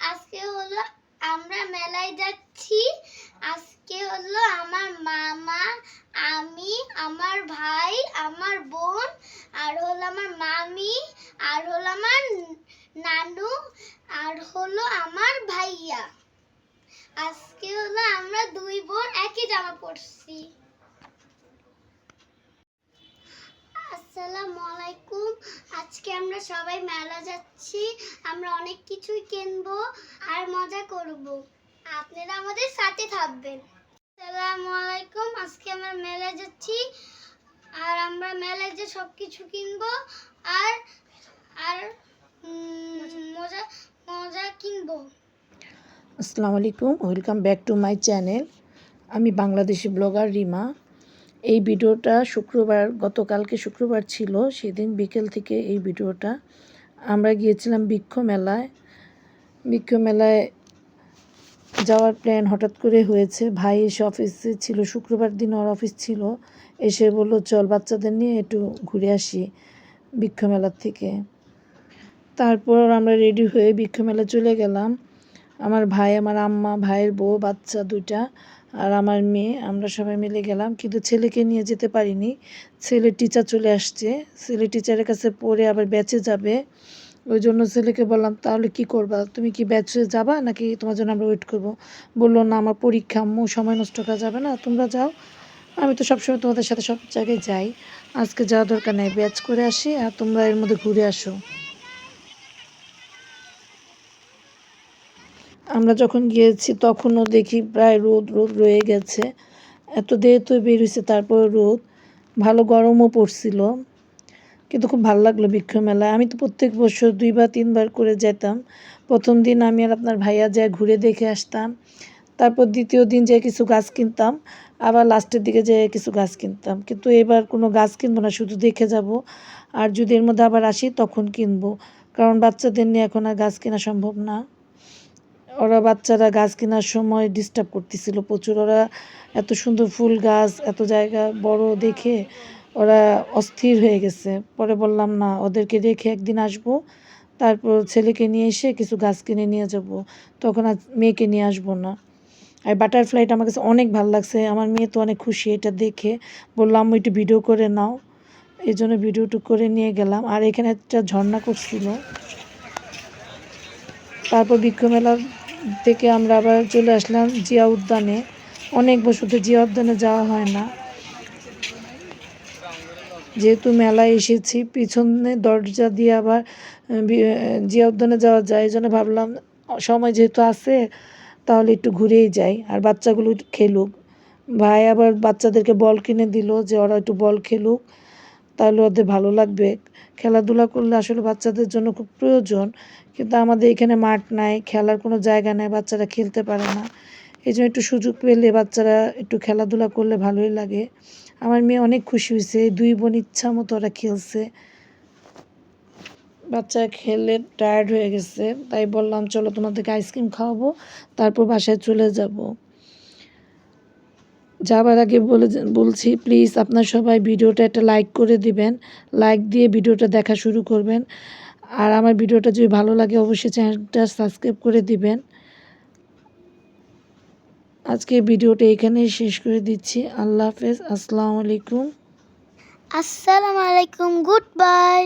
আজকে হলো আমরা মেলায় যাচ্ছি। আজকে হলো আমার মামা, আমি, আমার ভাই, আমার বোন, আর হলো আমার মামি, আর হলো আমার নানু, আর হলো আমার ভাইয়া। আজকে হলো আমরা দুই বোন একই জামা পরছি। আসসালামু আলাইকুম আজকে আমরা সবাই মেলা যাচ্ছি, আমরা অনেক কিছুই কিনবো আর মজা করব। আপনারা আমাদের সাথে থাকবেন। আসসালামু আলাইকুম আজকে আমরা মেলায় যাচ্ছি আর আমরা মেলায় যে সব কিছু কিনবো আর আর মজা মজা কিনবো। আসসালামু আলাইকুম welcome back to my channel. আমি বাংলাদেশি ব্লগার রিমা। এই ভিডিওটা শুক্রবার, গতকালকে শুক্রবার ছিল, সেদিন বিকেল থেকে এই ভিডিওটা। আমরা গিয়েছিলাম বৃক্ষ মেলায়। বৃক্ষ মেলায় যাওয়ার প্ল্যান হঠাৎ করে হয়েছে। ভাই এসে অফিসে ছিল, শুক্রবার দিন ওর অফিস ছিল। এসে বলল, চল বাচ্চাদের নিয়ে একটু ঘুরে আসি বৃক্ষ মেলার থেকে। তারপর আমরা রেডি হয়ে বৃক্ষ মেলা চলে গেলাম। আমার ভাই, আমার আম্মা, ভাইয়ের বউ, বাচ্চা দুইটা আর আমার মেয়ে, আমরা সবাই মিলে গেলাম, কিন্তু ছেলেকে নিয়ে যেতে পারিনি। ছেলের টিচার চলে আসছে। ছেলে টিচারের কাছে পড়ে আবার ব্যাচে যাবে। ওই জন্য ছেলেকে বললাম, তাহলে কি করবা? তুমি কি ব্যাচে যাবা নাকি তোমার জন্য আমরা ওয়েট করব? বলল, না, আমার পরীক্ষা আম্মু সময় নষ্ট করা যাবে না, তোমরা যাও। আমি তো সবসময় তোমাদের সাথে সব জায়গায় যাই। আজকে যাওয়া দরকার নেই ব্যাচ করে আসি আর তোমরা এর মধ্যে ঘুরে আসো। আমরা যখন গিয়েছি, তখনও দেখি প্রায় রোদ রোদ রয়ে গেছে। এত দেরি তো বের হয়েছে তারপর রোদ। ভালো গরমও পড়ছিল, কিন্তু খুব ভালো লাগল বৃক্ষ মেলায়। আমি তো প্রত্যেক বছর দুইবার তিনবার করে যেতাম। প্রথম দিন আমি আর আপনার ভাইয়া যায় ঘুরে দেখে আসতাম। তারপর দ্বিতীয় দিন যেয়ে কিছু গাছ কিনতাম। আবার লাস্টের দিকে যেয়ে কিছু গাছ কিনতাম। কিন্তু এবার কোনো গাছ কিনবো না, শুধু দেখে যাব। আর যদি এর মধ্যে আবার আসি, তখন কিনবো। কারণ বাচ্চাদের নিয়ে এখন আর গাছ কেনা সম্ভব না। ওরা বাচ্চারা গাছ কেনার সময় ডিস্টার্ব করতেছিল প্রচুর। ওরা এত সুন্দর ফুল গাছ, এত জায়গা বড় দেখে ওরা অস্থির হয়ে গেছে। পরে বললাম, না, ওদেরকে রেখে একদিন আসব। তারপর ছেলেকে নিয়ে এসে কিছু গাছ কিনে নিয়ে যাব। তখন আর মেয়েকে নিয়ে আসব না। আর বাটারফ্লাইটা আমার কাছে অনেক ভালো লাগছে। আমার মেয়ে তো অনেক খুশি এটা দেখে। বললাম একটু ভিডিও করে নাও। এই জন্য ভিডিওটু করে নিয়ে গেলাম। আর এখানে একটা ঝর্ণা করছিল। তারপর বৃক্ষ মেলা থেকে আমরা আবার চলে আসলাম জিয়া উদ্যানে। অনেক বছর ধরে জিয়া উদ্যানে যাওয়া হয় না। যেহেতু মেলায় এসেছি, পিছনে দরজা দিয়ে আবার জিয়া উদ্যানে যাওয়া যায়। এই জন্য ভাবলাম, সময় যেহেতু আছে, তাহলে একটু ঘুরেই যাই। আর বাচ্চাগুলো খেলুক। ভাই আবার বাচ্চাদেরকে বল কিনে দিল যে, ওরা একটু বল খেলুক। তাহলে ওদের ভালো লাগবে। খেলাধুলা করলে আসলে বাচ্চাদের জন্য খুব প্রয়োজন। কিন্তু আমাদের এখানে মাঠ নাই, খেলার কোনো জায়গা নেই, বাচ্চারা খেলতে পারে না। এই জন্য একটু সুযোগ পেলে বাচ্চারা একটু খেলাধুলা করলে ভালোই লাগে। আমার মেয়ে অনেক খুশি হয়েছে দুই বোন ইচ্ছা মতো ওরা খেলছে। বাচ্চা খেলে টায়ার্ড হয়ে গেছে, তাই বললাম, চলো তোমাদেরকে আইসক্রিম খাওয়াবো, তারপর বাসায় চলে যাব। যাবার আগে বলে বলছি প্লিজ আপনার সবাই ভিডিওটা একটা লাইক করে দিবেন। লাইক দিয়ে ভিডিওটা দেখা শুরু করবেন। আর আমার ভিডিওটা যদি ভালো লাগে, অবশ্যই চ্যানেলটা সাবস্ক্রাইব করে দিবেন। আজকে ভিডিওটা এখানেই শেষ করে দিচ্ছি। আল্লাহ হাফেজ। আসসালামু আলাইকুম। আসসালামু আলাইকুম। Good bye